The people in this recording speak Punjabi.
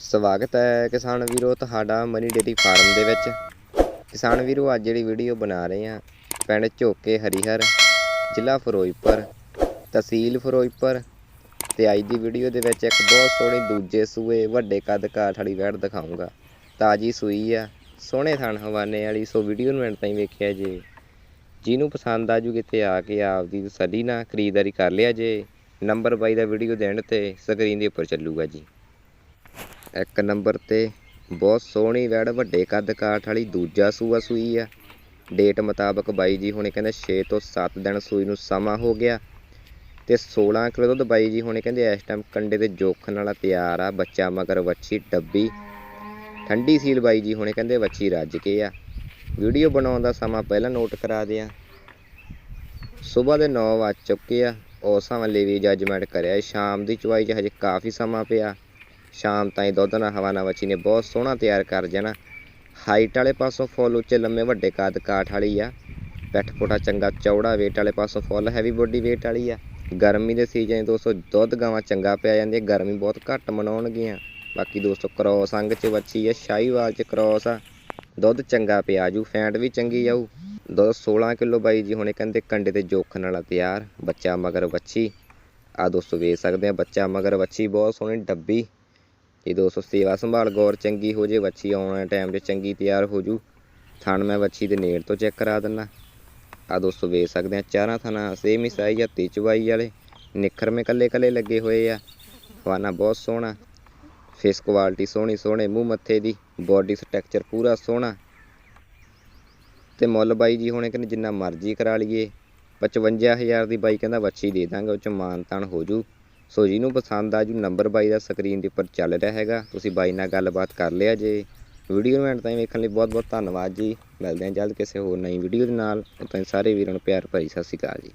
ਸਵਾਗਤ ਹੈ ਕਿਸਾਨ ਵੀਰੋ ਤੁਹਾਡਾ ਮਨੀ ਡੇਰੀ ਫਾਰਮ ਦੇ ਵਿੱਚ। ਕਿਸਾਨ ਵੀਰੋ, ਅੱਜ ਜਿਹੜੀ ਵੀਡੀਓ ਬਣਾ ਰਹੇ ਹਾਂ, ਪਿੰਡ ਝੋਕੇ ਹਰੀਹਰ, ਜ਼ਿਲ੍ਹਾ ਫਿਰੋਜ਼ਪੁਰ, ਤਹਿਸੀਲ ਫਿਰੋਜ਼ਪੁਰ ਤੇ ਅੱਜ ਦੀ ਵੀਡੀਓ ਦੇ ਵਿੱਚ ਇੱਕ ਬਹੁਤ ਸੋਹਣੀ ਦੂਜੇ ਸੂਏ ਵੱਡੇ ਕੱਦ ਕਾਠ ਵਾਲੀ ਵੈੜ ਦਿਖਾਉਂਗਾ ਤਾਜੀ ਸੂਈ ਆ, ਸੋਹਣੇ ਥਣ ਹਵਾਨੇ ਵਾਲੀ, ਸੋ ਵੀਡੀਓ ਨੂੰ ਐਂਡ ਤਾਈਂ ਵੇਖਿਆ ਜੇ। ਜਿਹਨੂੰ ਪਸੰਦ ਆ ਜੂ ਕਿਤੇ ਆ ਕੇ ਆਪਦੀ ਸਦੀ ਨਾਲ ਖਰੀਦਦਾਰੀ ਕਰ ਲਿਆ ਜੇ। ਨੰਬਰ ਬਾਈ ਦਾ ਵੀਡੀਓ ਦੇ ਐਂਡ ਤੇ ਸਕਰੀਨ ਦੇ ਉੱਪਰ ਚੱਲੂਗਾ ਜੀ। ਇੱਕ ਨੰਬਰ ਤੇ ਬਹੁਤ ਸੋਹਣੀ ਵੈੜ, ਵੱਡੇ ਕੱਦ ਕਾਠ ਵਾਲੀ, ਦੂਜਾ ਸੂਆ ਸੂਈ ਆ। ਡੇਟ ਮੁਤਾਬਕ ਬਾਈ ਜੀ ਹੁਣੇ ਕਹਿੰਦੇ 6 ਤੋਂ 7 ਦਿਨ ਸੂਈ ਨੂੰ ਸਮਾਂ ਹੋ ਗਿਆ ਤੇ 16 ਕਿਲੋ ਦੁੱਧ ਬਾਈ ਜੀ ਹੁਣੇ ਕਹਿੰਦੇ ਇਸ ਟਾਈਮ ਕੰਡੇ ਤੇ ਜੋਖਣ ਵਾਲਾ ਤਿਆਰ ਆ, ਬੱਚਾ ਮਗਰ ਵੱਛੀ ਡੱਬੀ। ਠੰਡੀ ਸੀਲ ਬਾਈ ਜੀ ਹੁਣੇ ਕਹਿੰਦੇ ਵੱਛੀ ਰੱਜ ਕੇ ਆ। ਵੀਡੀਓ ਬਣਾਉਣ ਦਾ ਸਮਾਂ ਪਹਿਲਾਂ ਨੋਟ ਕਰਾ ਦਿਆਂ। ਸਵੇਰ ਦੇ 9 ਵੱਜ ਚੁੱਕੇ ਆ ਉਸ ਵੇਲੇ ਵੀ ਜੱਜਮੈਂਟ ਕਰਿਆ। ਸ਼ਾਮ ਦੀ ਚੁਆਈ 'ਚ ਹਜੇ ਕਾਫੀ ਸਮਾਂ ਪਿਆ। ਸ਼ਾਮ ਤਾਈਂ ਦੁੱਧ ਨਾਲ ਹਵਾ ਨਾਲ ਵੱਛੀ ਨੇ, ਬਹੁਤ ਸੋਹਣਾ ਤਿਆਰ ਕਰ ਜਾਣਾ। ਹਾਈਟ ਵਾਲੇ ਪਾਸੋਂ ਫੁੱਲ ਉੱਚੇ ਲੰਮੇ, ਵੱਡੇ ਕਾਦ ਕਾਠ ਵਾਲੀ ਆ। ਪਿੱਠ ਪੁੱਠਾ ਚੰਗਾ ਚੌੜਾ weight ਵਾਲੇ ਪਾਸੋਂ ਫੁੱਲ ਹੈਵੀ ਬੋਡੀ weight ਵਾਲੀ ਆ। ਗਰਮੀ ਦੇ ਸੀਜ਼ਨ 'ਚ ਦੋਸਤੋ ਦੁੱਧ ਗਾਵਾਂ ਚੰਗਾ ਪਿਆ ਜਾਂਦੀ, ਗਰਮੀ ਬਹੁਤ ਘੱਟ ਮਨਾਉਣਗੀਆਂ। ਬਾਕੀ ਦੋਸਤੋ ਕ੍ਰੋਸ ਅੰਗ 'ਚ ਵੱਛੀ ਆ, ਸ਼ਾਹੀਵਾਲ 'ਚ ਕ੍ਰੋਸ ਆ। ਦੁੱਧ ਚੰਗਾ ਪਿਆ ਜੂ ਫੈਂਟ ਵੀ ਚੰਗੀ ਆਊ ਦੁੱਧ 16 ਕਿਲੋ ਬਾਈ ਜੀ ਹੁਣੇ ਕਹਿੰਦੇ ਕੰਡੇ ਤੇ ਜੋਖਣ ਵਾਲਾ ਤਿਆਰ, ਬੱਚਾ ਮਗਰ ਵੱਛੀ। ਆ ਦੋਸਤੋ ਵੇਖ ਸਕਦੇ ਆ, ਬੱਚਾ ਮਗਰ ਵੱਛੀ ਬਹੁਤ ਸੋਹਣੀ, ਡੱਬੀ। ਇਹ ਦੋਸਤੋ ਸੇਵਾ ਸੰਭਾਲ ਗੌਰ ਚੰਗੀ ਹੋ ਜੇ, ਵੱਛੀ ਆਉਣ ਵਾਲੇ ਟਾਈਮ 'ਚ ਚੰਗੀ ਤਿਆਰ ਹੋ ਜੂ। ਥਣ ਮੈਂ ਵੱਛੀ ਦੇ ਨੇੜ ਤੋਂ ਚੈੱਕ ਕਰਾ ਦਿੰਨਾ। ਆ ਦੋਸਤੋ ਵੇਖ ਸਕਦੇ ਆ, ਚਾਰਾਂ ਥਣਾ ਸੇਮ ਹੀ ਸਾਈਜ਼ ਹੱਤੀ ਚਵਾਈ ਵਾਲੇ। ਨਿੱਖਰ ਮੇ ਕੱਲੇ ਕੱਲੇ ਲੱਗੇ ਹੋਏ ਆ। ਹਵਾਨਾ ਬਹੁਤ ਸੋਹਣਾ। ਫੇਸ ਕੁਆਲਿਟੀ ਸੋਹਣੀ ਸੋਹਣੇ, ਮੂੰਹ ਮੱਥੇ ਦੀ ਬਾਡੀ ਸਟਰਕਚਰ ਪੂਰਾ ਸੋਹਣਾ। ਤੇ ਮੁੱਲ ਬਾਈ ਜੀ ਹੁਣੇ ਕਹਿੰਦੇ ਜਿੰਨਾ ਮਰਜ਼ੀ ਕਰਾ ਲਈਏ। 55000 ਦੀ ਬਾਈ ਕਹਿੰਦਾ ਵੱਛੀ ਦੇ ਦਾਂਗੇ, ਉਹ ਚ ਮਾਨ ਤਾਨ ਹੋ ਜੂ। ਸੋ ਜਿਹਨੂੰ ਪਸੰਦ ਆ ਜੂ ਨੰਬਰ ਬਾਈ ਦਾ ਸਕਰੀਨ ਦੇ ਉੱਪਰ ਚੱਲ ਰਿਹਾ ਹੈਗਾ, ਤੁਸੀਂ ਬਾਈ ਨਾਲ ਗੱਲਬਾਤ ਕਰ ਲਿਆ ਜੇ। ਵੀਡੀਓ ਨੂੰ ਐਂਡ ਤਾਈਂ ਵੇਖਣ ਲਈ ਬਹੁਤ ਬਹੁਤ ਧੰਨਵਾਦ ਜੀ। ਮਿਲਦੇ ਹਾਂ ਜਲਦ ਕਿਸੇ ਹੋਰ ਨਈ ਵੀਡੀਓ ਦੇ ਨਾਲ। ਉਦੋਂ ਤਾਈਂ ਸਾਰੇ ਵੀਰਾਂ ਨੂੰ ਪਿਆਰ ਭਰੀ ਸਤਿ ਸ਼੍ਰੀ ਅਕਾਲ ਜੀ।